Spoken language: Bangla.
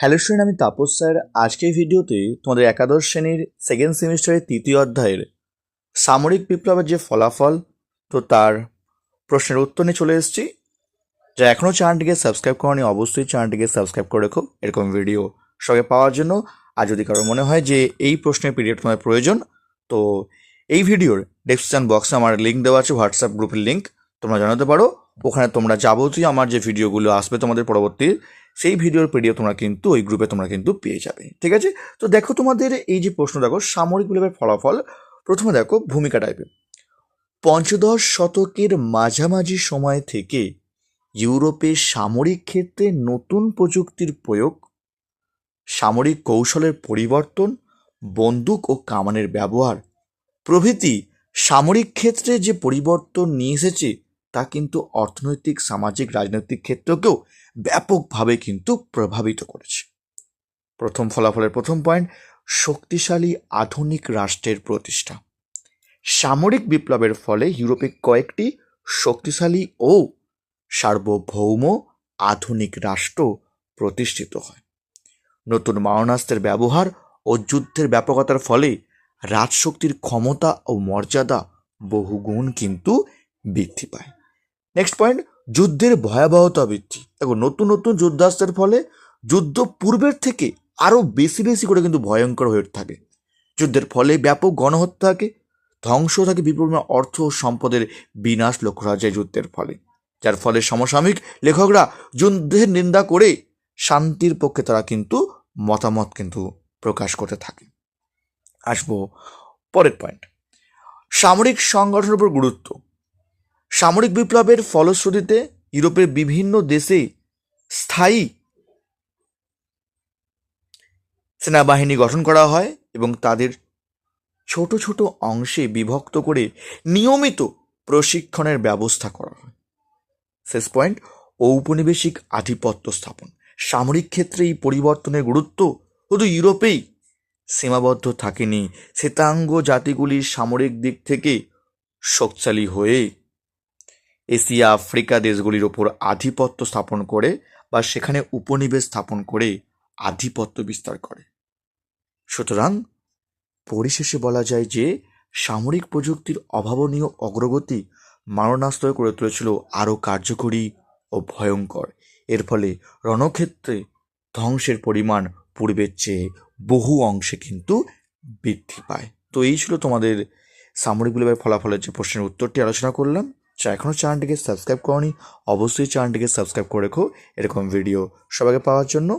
হ্যালো স্টুডেন্ট আমি তাপস স্যার। আজকের ভিডিওতে তোমাদের একাদশ শ্রেণির সেকেন্ড সেমিস্টারের তৃতীয় অধ্যায়ের সামরিক বিপ্লবের যে ফলাফল, তো তার প্রশ্নের উত্তর নিয়ে চলে এসেছি। যা এখনও চ্যানেলটিকে সাবস্ক্রাইব করনি, অবশ্যই চ্যানেলটিকে সাবস্ক্রাইব করে রেখো। এরকম ভিডিও সঙ্গে পাওয়ার জন্য। আর যদি কারও মনে হয় যে এই প্রশ্নের পিরিয়ড তোমার প্রয়োজন, তো এই ভিডিওর ডেসক্রিপশন বক্সে আমার লিঙ্ক দেওয়া আছে হোয়াটসঅ্যাপ গ্রুপের লিঙ্ক তোমরা জানাতে পারো। ওখানে তোমরা যাবতীয় আমার যে ভিডিওগুলো আসবে তোমাদের পরবর্তী সেই ভিডিওর পিডিএফ তোমরা কিন্তু, ওই গ্রুপে তোমরা কিন্তু পেয়ে যাবে। ঠিক আছে? তো দেখো তোমাদের এই যে প্রশ্ন, দেখো, সামরিক বিপ্লবের ফলাফল। প্রথমে দেখো, ভূমিকা টাইপের পঞ্চদশ শতকের মাঝামাঝি সময় থেকে ইউরোপে সামরিক ক্ষেত্রে নতুন প্রযুক্তির প্রয়োগ, সামরিক কৌশলের পরিবর্তন, বন্দুক ও কামানের ব্যবহার, প্রভৃতি সামরিক ক্ষেত্রে যে পরিবর্তন নিয়ে এসেছে তা কিন্তু অর্থনৈতিক, সামাজিক, রাজনৈতিক ক্ষেত্রকেও ব্যাপকভাবে কিন্তু প্রভাবিত করেছে। প্রথম ফলাফলের প্রথম পয়েন্ট, শক্তিশালী আধুনিক রাষ্ট্রের প্রতিষ্ঠা। সামরিক বিপ্লবের ফলে ইউরোপে কয়েকটি শক্তিশালী ও সার্বভৌম আধুনিক রাষ্ট্র প্রতিষ্ঠিত হয়। নতুন মারণাস্ত্রের ব্যবহার ও যুদ্ধের ব্যাপকতার ফলে রাজশক্তির ক্ষমতা ও মর্যাদা বহুগুণ কিন্তু বৃদ্ধি পায়। নেক্সট পয়েন্ট যুদ্ধের ভয়াবহতা বৃদ্ধি। দেখো, নতুন নতুন যুদ্ধাস্ত্রের ফলে যুদ্ধ পূর্বের থেকে আরও বেশি বেশি করে কিন্তু ভয়ঙ্কর হয়ে থাকে। যুদ্ধের ফলে ব্যাপক গণহত্যা থাকে ধ্বংস থাকে বিপুল অর্থ ও সম্পদের বিনাশ লক্ষ্য করা যায় যুদ্ধের ফলে। যার ফলে সমসাময়িক লেখকরা যুদ্ধের নিন্দা করে শান্তির পক্ষে তারা কিন্তু মতামত কিন্তু প্রকাশ করতে থাকে। আসব পরের পয়েন্ট সামরিক সংগঠনের উপর গুরুত্ব। সামরিক বিপ্লবের ফলশ্রুতিতে ইউরোপের বিভিন্ন দেশে স্থায়ী সেনাবাহিনী গঠন করা হয় এবং তাদের ছোট ছোট অংশে বিভক্ত করে নিয়মিত প্রশিক্ষণের ব্যবস্থা করা হয়। শেষ পয়েন্ট, ঔপনিবেশিক আধিপত্য স্থাপন। সামরিক ক্ষেত্রে এই পরিবর্তনের গুরুত্ব শুধু ইউরোপেই সীমাবদ্ধ থাকেনি। শ্বেতাঙ্গ জাতিগুলির সামরিক দিক থেকে শক্তিশালী হয়ে এশিয়া, আফ্রিকা দেশগুলির ওপর আধিপত্য স্থাপন করে বা সেখানে উপনিবেশ স্থাপন করে আধিপত্য বিস্তার করে। সুতরাং পরিশেষে বলা যায় যে সামরিক প্রযুক্তির অভাবনীয় অগ্রগতি মারণাস্ত্র করে তুলেছিল আরও কার্যকরী ও ভয়ঙ্কর। এর ফলে রণক্ষেত্রে ধ্বংসের পরিমাণ পূর্বের চেয়ে বহু অংশে কিন্তু বৃদ্ধি পায়। তো এই ছিল তোমাদের সামরিক বিপ্লবের ফলাফলের যে প্রশ্নের উত্তরটি আলোচনা করলাম। যা এখনও চ্যানেলটিকে সাবস্ক্রাইব করনি, অবশ্যই চ্যানেলটিকে সাবস্ক্রাইব করে রেখো। এরকম ভিডিও সবাইকে পাওয়ার জন্য।